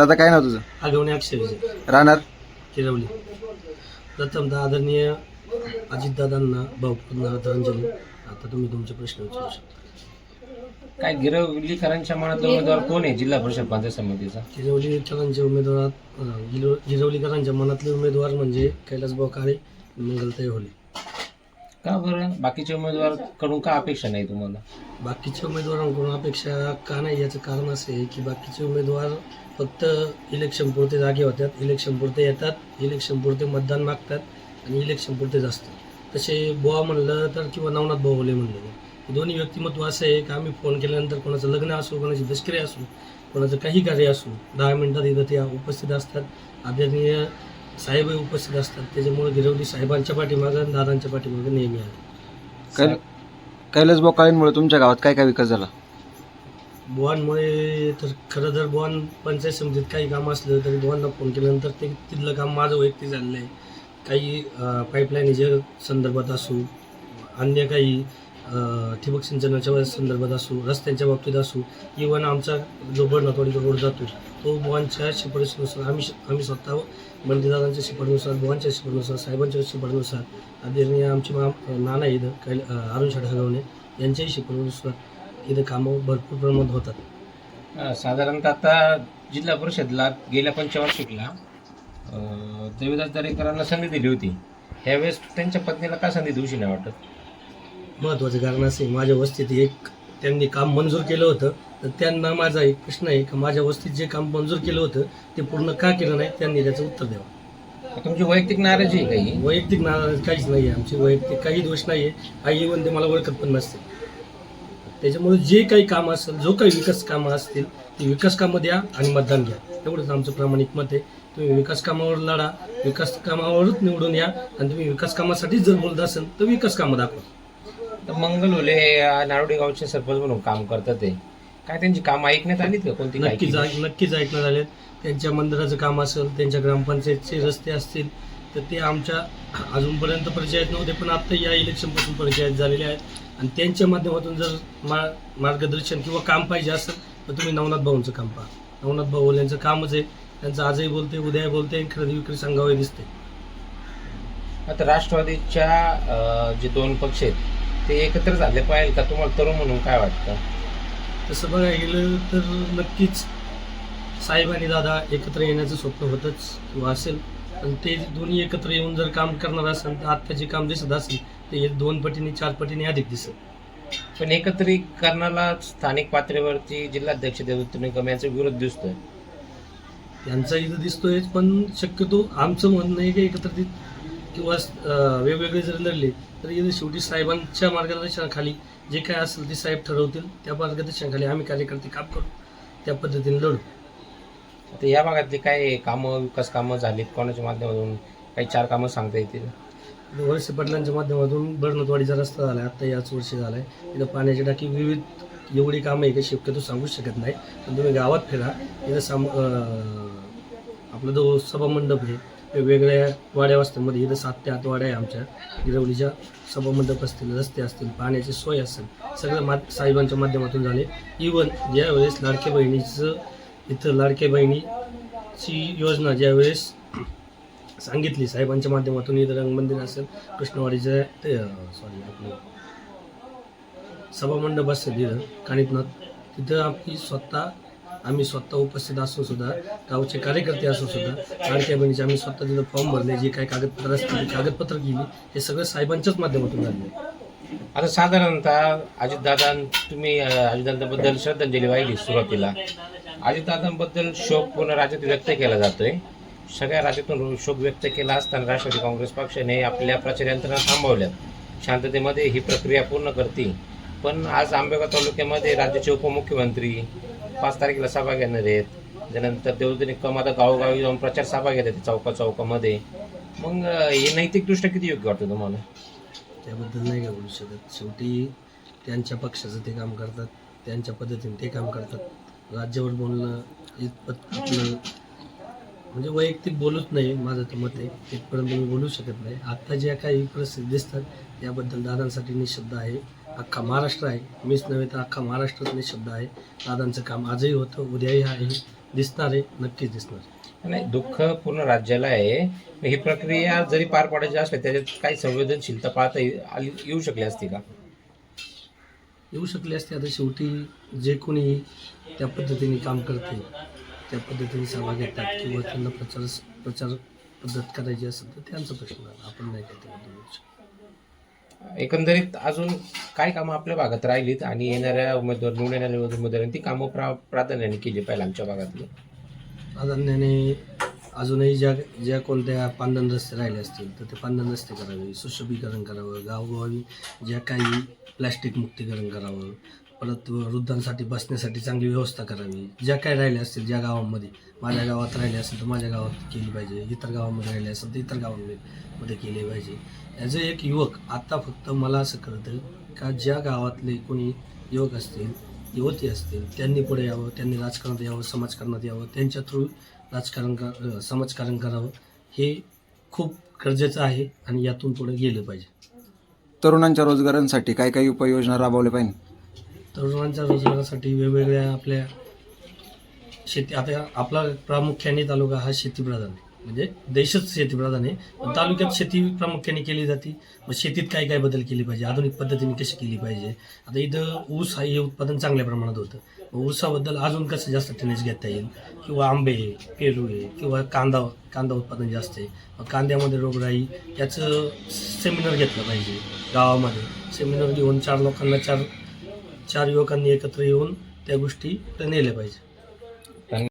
दादा काय नाव तुझं? आगवणे अक्षय विजय राहणार? किरवली प्रथमतः आदरणीय अजितदादांना भावपूर्ण आदरांजली. आता तुम्ही तुमचे प्रश्न विचारू शकता. काय गिरवलीकरांच्या मनातला उमेदवार कोण आहे जिल्हा परिषद पंचायत समितीचा? किरवलीकरांच्या उमेदवार अं, गिरो- गिरवलीकरांच्या मनातले उमेदवार म्हणजे कैलासभाऊ काळे मंगलताई होले. का बरं? बाकीच्या उमेदवारांकडून का अपेक्षा नाही तुम्हाला? बाकीच्या उमेदवारांकडून अपेक्षा का नाही याचं कारण असं आहे की बाकीचे उमेदवार फक्त इलेक्शन पुरते जागे होतात. इलेक्शन पुरते येतात. इलेक्शन पुरते मतदान मागतात आणि इलेक्शन पुरते जास्त तसे बुवा म्हणलं तर किंवा नवनाथ बोवले म्हणलं दोन्ही व्यक्तिमत्व असं आहे की आम्ही फोन केल्यानंतर कोणाचं लग्न असो कोणाची दष्करी असो कोणाचं काही कार्य असो दहा मिनटात इथं त्या उपस्थित असतात. आदरणीय साहेबही उपस्थित असतात. त्याच्यामुळे गिरवली साहेबांच्या पाठीमागं आणि दादांच्या पाठीमागं नेहमी आहे. कैल कैलास काळेंमुळे तुमच्या गावात काय काय विकास झाला? बुवांमुळे तर खरं जर बुवान पंचायत समितीत काही काम असलं तरी बुवांना फोन केल्यानंतर ते तिथलं काम माझं वैयक्तिक झालेलं आहे. काही पाईपलाईनीच्या संदर्भात असू अन्य काही ठिबक सिंचनाच्या संदर्भात असू रस्त्यांच्या बाबतीत असू इव्हन आमचा जो बळनाथवाडी रोड जातो तो बुवांच्या शिफारशीनुसार आम्ही आम्ही स्वतः बंडीदादांच्या शिफारशीनुसार बुवांच्या शिफारशीनुसार साहेबांच्या शिफारशीनुसार आदरणीय आमचे मा नाना इथं कैल अरुण शडगावणे यांच्याही शिफारशीनुसार इथं कामं भरपूर प्रमाणात होतात. साधारणतः आता जिल्हा परिषदला गेल्या पंचवार्षिकला देवीदास दरेकरांना संधी दिली होती. ह्यावेळेस त्यांच्या पत्नीला का संधी देऊशी नाही वाटत? महत्त्वाचं कारण असे माझ्या वस्तीत एक त्यांनी काम मंजूर केलं होतं. तर त्यांना माझा एक प्रश्न आहे की माझ्या वस्तीत जे काम मंजूर केलं होतं ते पूर्ण का केलं नाही? त्यांनी त्याचं उत्तर द्यावं. तुमची वैयक्तिक नाराजी आहे काही? वैयक्तिक नाराज काहीच नाही आहे. आमची वैयक्तिक काही दोष नाही आहे. काही इवन ते मला ओळखत पण नसते. त्याच्यामुळे जे काही काम असेल जो काही विकास कामं असतील ती विकास कामं द्या आणि मतदान घ्या. एवढंच आमचं प्रामाणिक मत आहे. तुम्ही विकास कामावर लढा विकास कामावरच निवडून या आणि तुम्ही विकास कामासाठीच जर बोलत असेल तर विकास कामं दाखवा. तर मंगल होले अं, नारोडे गावचे सरपंच म्हणून काम करतात ते. काय त्यांची काम ऐकण्यात आलीत का कोणती काय नक्कीच केली? ऐक- नक्कीच ऐकण्यात आले त्यांच्या मंदिराचं काम असेल त्यांच्या ग्रामपंचायतचे रस्ते असतील तर ते आमच्या अजूनपर्यंत परिचयात नव्हते पण आता या इलेक्शनपासून परिचयात झालेले आहेत. आणि त्यांच्या माध्यमातून जर मा मार्गदर्शन किंवा काम पाहिजे असेल तर तुम्ही नवनाथ भाऊंचं काम पहा. नवनाथ भाऊ यांचं कामच आहे. त्यांचं आजही बोलते उद्याही बोलते आणि खरेदी विक्री सांगावे दिसते आता राष्ट्रवादीच्या अं, जे दोन पक्ष आहेत ते एकत्र झाले पाहिजे का? तुम्हाला तरुण म्हणून काय वाटतं? तसं बघायला गेलं तर नक्कीच साहेब आणि दादा एकत्र येण्याचं स्वप्न होतंच किंवा असेल. पण ते दोन्ही एकत्र येऊन जर काम करणार असेल तर आत्ता जे काम दिसत असेल ते दोन पटीने चार पटीने अधिक दिसत पण एकत्रीकरणाला स्थानिक पातळीवरती जिल्हाध्यक्ष देवदत्त निकम यांचा विरोध दिसतोय. त्यांचा इथं दिसतोयच पण शक्यतो आमचं म्हणणं आहे की एकत्रित किंवा वेगवेगळे जर लढले तर इथं शेवटी साहेबांच्या मार्गदर्शनाखाली जे काय असेल ते साहेब ठरवतील. त्या मार्गदर्शनाखाली आम्ही कार्यकर्ते काम करू. त्या पद्धतीने लढू. आता या भागातली काय कामं विकास कामं झालीत? कोणाच्या माध्यमातून काही चार कामं सांगता येतील? वळसे पाटलांच्या माध्यमातून बर्णतवाडीचा रस्ता झाला आता याच वर्षी झाला आहे इथं पाण्याची टाकी विविध एवढी कामं आहे की शक्यतो सांगू शकत नाही. पण तुम्ही गावात फिरा. इथं साम आपला जो सभामंडप आहे वेगवेगळ्या वाड्या वस्त्यांमध्ये इथं सात ते आठ वाड्या आहे आमच्या. गिरवलीच्या सभामंडप असतील रस्ते असतील पाण्याची सोय असेल. सगळं मा साहेबांच्या माध्यमातून झाले. इवन ज्यावेळेस लाडक्या बहिणीचं इथं लाडक्या बहिणीची योजना ज्यावेळेस सांगितली साहेबांच्या माध्यमातून इथं रंगमंदिर असेल कृष्णवाडीचं ते सॉरी आपलं सभामंडप असेल इथं काणितनाथ तिथं आपली स्वतः आम्ही स्वतः उपस्थित असून सुद्धा गावचे कार्यकर्ते असून सुद्धा लाडक्या बहिणीचे आम्ही स्वतः तिथं फॉर्म भरले जे काही कागदपत्र असतील कागदपत्र गेली हे सगळं साहेबांच्याच माध्यमातून झाले आता साधारणतः अजितदादा तुम्ही अजितदादाबद्दल श्रद्धांजली वाहिली सुरुवातीला. अजितदादांबद्दल शोक पूर्ण राज्यात व्यक्त केला जातोय. सगळ्या राज्यातून शोक व्यक्त केला असताना राष्ट्रवादी काँग्रेस पक्षाने आपल्या प्रचार यंत्रणा थांबवल्यात. शांततेमध्ये ही प्रक्रिया पूर्ण करतील. पण आज आंबेगाव तालुक्यामध्ये राज्याचे उपमुख्यमंत्री पाच तारखेला सभा घेणार आहेत. त्यानंतर देवदनी कम आता गावोगावी जाऊन प्रचार सभा घेतात चौका चौकामध्ये. मग हे नैतिकदृष्ट्या किती योग्य वाटतं तुम्हाला? त्याबद्दल नाही का बोलू शकत. शेवटी त्यांच्या पक्षाचं ते काम करतात त्यांच्या पद्धतीने ते काम करतात. राज्यावर बोलणं इतपत आपलं म्हणजे वैयक्तिक बोलूच नाही माझं तर मत आहे. तिथपर्यंत मी बोलू शकत नाही. आत्ता ज्या काही परिस्थिती दिसतात त्याबद्दल दादांसाठी निशब्द आहे. अख्खा महाराष्ट्र आहे मीच नव्हे तर अख्खा महाराष्ट्रच निशब्द आहे दादांचं काम आजही होतं उद्याही आहे दिसणार आहे नक्कीच दिसणार आहे. नाही दुःख पूर्ण राज्याला आहे ही प्रक्रिया जरी पार पाडायची असली त्याच्यात काही संवेदनशीलता पाहता ये- आली- येऊ शकली असती का येऊ शकले असते आता शेवटी जे कोणी त्या पद्धतीने काम करते त्या पद्धतीने सहभाग घेतात किंवा त्यांना प्रचार प्रचार पद्धत करायची असेल तर त्यांचा प्रश्न आहे. आपण नाही काय त्याबद्दल बोलू शकत. एकंदरीत अजून काय कामं आपल्या भागात राहिलीत आणि येणाऱ्या उमेदवार निवडून येणाऱ्या उमेदवारांनी ती कामं प्रा प्राधान्याने केली पाहिजे आमच्या भागातली? प्राधान्याने अजूनही ज्या ज्या कोणत्या पांदन रस्ते राहिले असतील तर ते पांदन रस्ते करावे सुशोभीकरण करावं गावगावी ज्या काही प्लॅस्टिक मुक्तीकरण करावं परत वृद्धांसाठी बसण्यासाठी चांगली व्यवस्था करावी. ज्या काय राहिल्या असतील ज्या गावांमध्ये माझ्या गावात राहिले असेल तर माझ्या गावात केली पाहिजे. इतर गावामध्ये राहिले असेल तर इतर गावांमध्ये केले पाहिजे. ॲज अ एक युवक आत्ता फक्त मला असं कळतं का ज्या गावातले कोणी युवक असतील युवती असतील त्यांनी पुढे यावं त्यांनी राजकारणात यावं समाजकारणात यावं त्यांच्या थ्रू राजकारण का समाजकारण करावं हे खूप गरजेचं आहे आणि यातून पुढे गेलं पाहिजे. तरुणांच्या रोजगारांसाठी काय काही उपाययोजना राबवल्या पाहिजे? तरुणांच्या रोजगारासाठी वेगवेगळ्या आपल्या शेती आता आपला प्रामुख्याने तालुका हा शेतीप्रधान आहे. म्हणजे देशच शेतीप्रधान आहे. पण तालुक्यात शेती प्रामुख्याने केली जाते. मग शेतीत काय काय बदल केले पाहिजे? आधुनिक पद्धतीने कशी केली पाहिजे? आता इथं ऊस हे उत्पादन चांगल्या प्रमाणात होतं. मग ऊसाबद्दल अजून कसं जास्त टेनेज घेता येईल? किंवा आंबे आहे पेरू आहे किंवा कांदा कांदा उत्पादन जास्त आहे. मग कांद्यामध्ये रोगराई याचं सेमिनार घेतलं पाहिजे गावामध्ये. सेमिनार घेऊन चार लोकांना चार चार युवकांनी एकत्र येऊन त्या गोष्टी नेल्या पाहिजे.